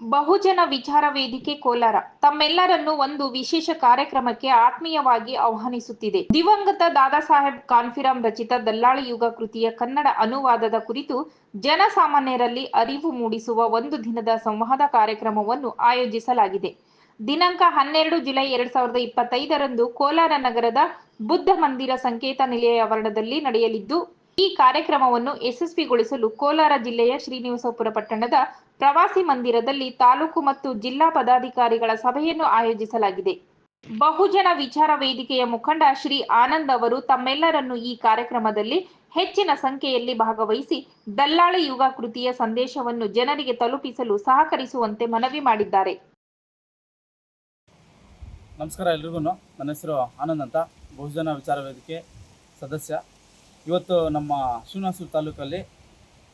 ಬಹುಜನ ವಿಚಾರ ವೇದಿಕೆ ಕೋಲಾರ. ತಮ್ಮೆಲ್ಲರನ್ನು ಒಂದು ವಿಶೇಷ ಕಾರ್ಯಕ್ರಮಕ್ಕೆ ಆತ್ಮೀಯವಾಗಿ ಆಹ್ವಾನಿಸುತ್ತಿದೆ. ದಿವಂಗತ ದಾದಾ ಸಾಹೇಬ್ ಕಾನ್ಫಿರಂ ರಚಿತ ದಲ್ಲಾಳಿ ಯುಗ ಕೃತಿಯ ಕನ್ನಡ ಅನುವಾದದ ಕುರಿತು ಜನಸಾಮಾನ್ಯರಲ್ಲಿ ಅರಿವು ಮೂಡಿಸುವ ಒಂದು ದಿನದ ಸಂವಾದ ಕಾರ್ಯಕ್ರಮವನ್ನು ಆಯೋಜಿಸಲಾಗಿದೆ. ದಿನಾಂಕ ಹನ್ನೆರಡು ಜುಲೈ ಎರಡ್ ಸಾವಿರದ ಇಪ್ಪತ್ತೈದರಂದು ಕೋಲಾರ ನಗರದ ಬುದ್ಧ ಮಂದಿರ ಸಂಕೇತ ನಿಲಯ ಆವರಣದಲ್ಲಿ ನಡೆಯಲಿದ್ದು ಈ ಕಾರ್ಯಕ್ರಮವನ್ನು ಯಶಸ್ವಿಗೊಳಿಸಲು ಕೋಲಾರ ಜಿಲ್ಲೆಯ ಶ್ರೀನಿವಾಸಪುರ ಪಟ್ಟಣದ ಪ್ರವಾಸಿ ಮಂದಿರದಲ್ಲಿ ತಾಲೂಕು ಮತ್ತು ಜಿಲ್ಲಾ ಪದಾಧಿಕಾರಿಗಳ ಸಭೆಯನ್ನು ಆಯೋಜಿಸಲಾಗಿದೆ. ಬಹುಜನ ವಿಚಾರ ವೇದಿಕೆಯ ಮುಖಂಡ ಶ್ರೀ ಆನಂದ್ ಅವರು ತಮ್ಮೆಲ್ಲರನ್ನು ಈ ಕಾರ್ಯಕ್ರಮದಲ್ಲಿ ಹೆಚ್ಚಿನ ಸಂಖ್ಯೆಯಲ್ಲಿ ಭಾಗವಹಿಸಿ ದಲ್ಲಾಳಿ ಯುಗ ಕೃತಿಯ ಸಂದೇಶವನ್ನು ಜನರಿಗೆ ತಲುಪಿಸಲು ಸಹಕರಿಸುವಂತೆ ಮನವಿ ಮಾಡಿದ್ದಾರೆ. ನಮಸ್ಕಾರ ಎಲ್ರಿಗೂ. ನನ್ನ ಹೆಸರು ಆನಂದ್ ಅಂತ. ಬಹುಜನ ವಿಚಾರ ವೇದಿಕೆ ಸದಸ್ಯ. ಇವತ್ತು ನಮ್ಮ ಶಿವನಾಸೂರು ತಾಲೂಕಲ್ಲಿ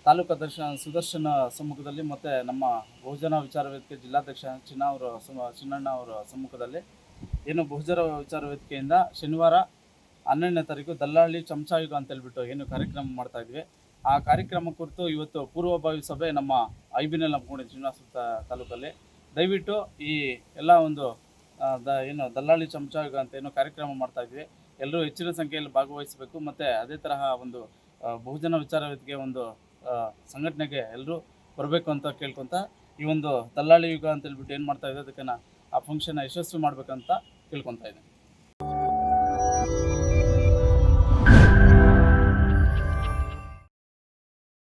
ತಾಲೂಕು ದರ್ಶನ ಸುದರ್ಶನ ಸಮ್ಮುಖದಲ್ಲಿ ಮತ್ತು ನಮ್ಮ ಬಹುಜನ ವಿಚಾರ ವೇದಿಕೆ ಜಿಲ್ಲಾಧ್ಯಕ್ಷ ಚಿನ್ನ ಅವರ ಚಿನ್ನಣ್ಣ ಅವರ ಸಮ್ಮುಖದಲ್ಲಿ ಏನು ಬಹುಜನ ವಿಚಾರ ವೇದಿಕೆಯಿಂದ ಶನಿವಾರ ಹನ್ನೆರಡನೇ ತಾರೀಕು ದಲ್ಲಾಳಿ ಚಮಚಾಯುಗ ಅಂತ ಹೇಳ್ಬಿಟ್ಟು ಏನು ಕಾರ್ಯಕ್ರಮ ಮಾಡ್ತಾ ಇದ್ವಿ. ಆ ಕಾರ್ಯಕ್ರಮ ಕುರಿತು ಇವತ್ತು ಪೂರ್ವಭಾವಿ ಸಭೆ ನಮ್ಮ ಐಬಿನಲ್ಲಿ ಹಮ್ಮಿಕೊಂಡಿದ್ದು ಶ್ರೀನಿವಾಸ ತಾಲೂಕಲ್ಲಿ. ದಯವಿಟ್ಟು ಈ ಎಲ್ಲ ಒಂದು ದ, ಏನು ದಲ್ಲಾಳಿ ಚಮಚಾಯುಗ ಅಂತ ಏನು ಕಾರ್ಯಕ್ರಮ ಮಾಡ್ತಾ ಇದ್ವಿ. ಎಲ್ಲರೂ ಹೆಚ್ಚಿನ ಸಂಖ್ಯೆಯಲ್ಲಿ ಭಾಗವಹಿಸಬೇಕು. ಮತ್ತು ಅದೇ ತರಹ ಒಂದು ಬಹುಜನ ವಿಚಾರವೇದಿಕೆ ಒಂದು ಸಂಘಟನೆಗೆ ಎಲ್ಲರೂ ಬರಬೇಕು ಅಂತ ಕೇಳ್ಕೊತ ಈ ಒಂದು ದಲ್ಲಾಳಿ ಯುಗ ಅಂತ ಹೇಳ್ಬಿಟ್ಟು ಏನು ಮಾಡ್ತಾ ಇದೆ ಅದಕ್ಕೆ ಆ ಫಂಕ್ಷನ್ನ ಯಶಸ್ವಿ ಮಾಡಬೇಕಂತ ಕೇಳ್ಕೊತಾ ಇದ್ದೀನಿ.